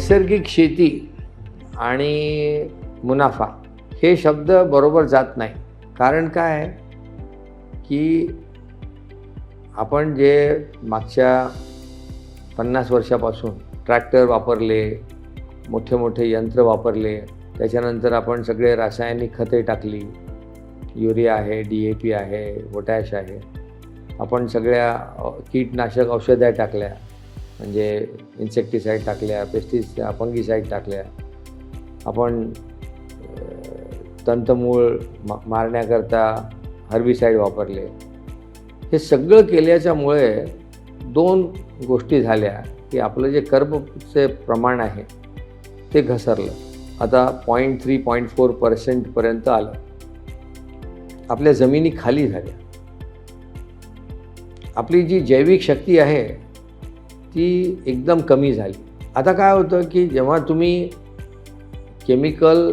नैसर्गिक शेती आणि मुनाफा हे शब्द बरोबर जात नाही. कारण काय आहे? की आपण जे मागच्या पन्नास वर्षापासून ट्रॅक्टर वापरले मोठे मोठे यंत्र वापरले त्याच्यानंतर आपण सगळे रासायनिक खते टाकली युरिया आहे डी ए पी आहे पोटॅश आहे आपण सगळ्या कीटनाशक औषधं टाकल्या म्हणजे इन्सेक्टिसाईड टाकल्या पेस्टिस फंगिसाईड टाकल्या. आपण तंतमूळ मा मारण्याकरता हर्बिसाईड वापरले. हे सगळं केल्याच्यामुळे दोन गोष्टी झाल्या की आपलं जे कर्बचे प्रमाण आहे ते घसरलं. आता पॉईंट थ्री पॉईंट फोर पर्सेंटपर्यंत आलं. आपल्या जमिनी खाली झाल्या. आपली जी जैविक शक्ती आहे ती एकदम कमी झाली. आता काय होतं की जेव्हा तुम्ही केमिकल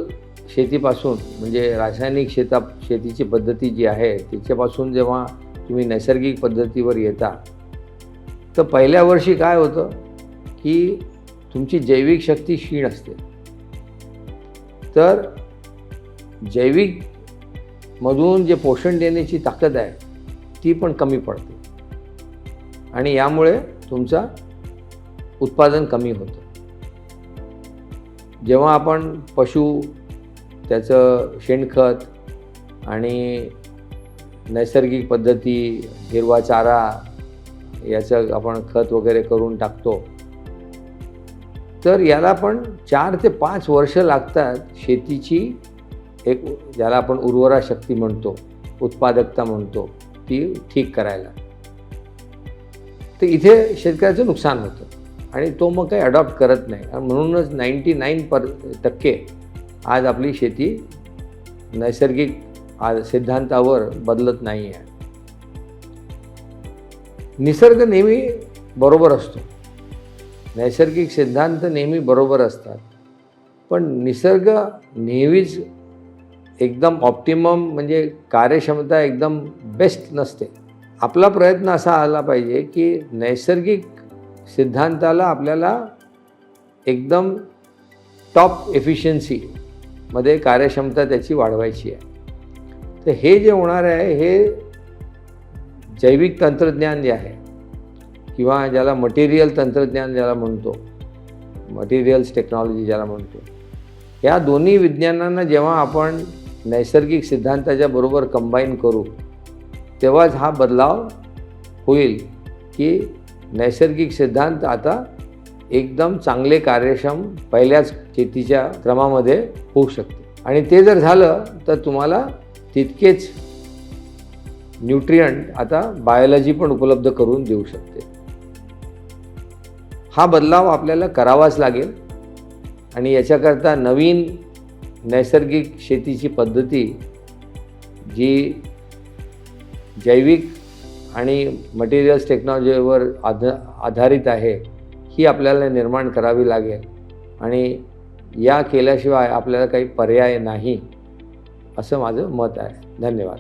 शेतीपासून म्हणजे रासायनिक शेता शेतीची पद्धती जी आहे तिच्यापासून जेव्हा तुम्ही नैसर्गिक पद्धतीवर येता तर पहिल्या वर्षी काय होतं की तुमची जैविक शक्ती क्षीण असते. तर जैविक मधून जे पोषण देण्याची ताकद आहे ती पण कमी पडते. आणि यामुळे तुमचा उत्पादन कमी होतं. जेव्हा आपण पशु त्याचं शेणखत आणि नैसर्गिक पद्धती हिरवा चारा याचं आपण खत वगैरे करून टाकतो तर याला पण चार ते पाच वर्ष लागतात शेतीची एक ज्याला आपण उर्वरा शक्ती म्हणतो उत्पादकता म्हणतो ती ठीक करायला. तर इथे शेतकऱ्याचं नुकसान होतं. आणि तो मग काही अडॉप्ट करत नाही. आणि म्हणूनच नाईंटी नाईन पर टक्के आज आपली शेती नैसर्गिक आज सिद्धांतावर बदलत नाही आहे निसर्ग नेहमी बरोबर असतो. नैसर्गिक सिद्धांत नेहमी बरोबर असतात. पण निसर्ग नेहमीच एकदम ऑप्टिमम म्हणजे कार्यक्षमता एकदम बेस्ट नसते. आपला प्रयत्न असा आला पाहिजे की नैसर्गिक सिद्धांताला आपल्याला एकदम टॉप एफिशियन्सीमध्ये कार्यक्षमता त्याची वाढवायची आहे. तर हे जे होणार आहे हे जैविक तंत्रज्ञान जे आहे किंवा ज्याला मटेरियल तंत्रज्ञान ज्याला म्हणतो मटेरियल्स टेक्नॉलॉजी ज्याला म्हणतो या दोन्ही विज्ञानांना जेव्हा आपण नैसर्गिक सिद्धांताच्या बरोबर कंबाईन करू तेव्हाच हा बदलाव होईल की नैसर्गिक सिद्धांत आता एकदम चांगले कार्यक्षम पहिल्याच शेतीच्या क्रमामध्ये होऊ शकते. आणि ते जर झालं तर तुम्हाला तितकेच न्यूट्रियंट आता बायोलॉजी पण उपलब्ध करून देऊ शकते. हा बदलाव आपल्याला करावाच लागेल. आणि याच्याकरता नवीन नैसर्गिक शेतीची पद्धती जी जैविक आणि मटेरियल्स टेक्नॉलॉजीवर आध आधारित आहे ही आपल्याला निर्माण करावी लागेल. आणि या केल्याशिवाय आपल्याला काही पर्याय नाही असं माझं मत आहे. धन्यवाद.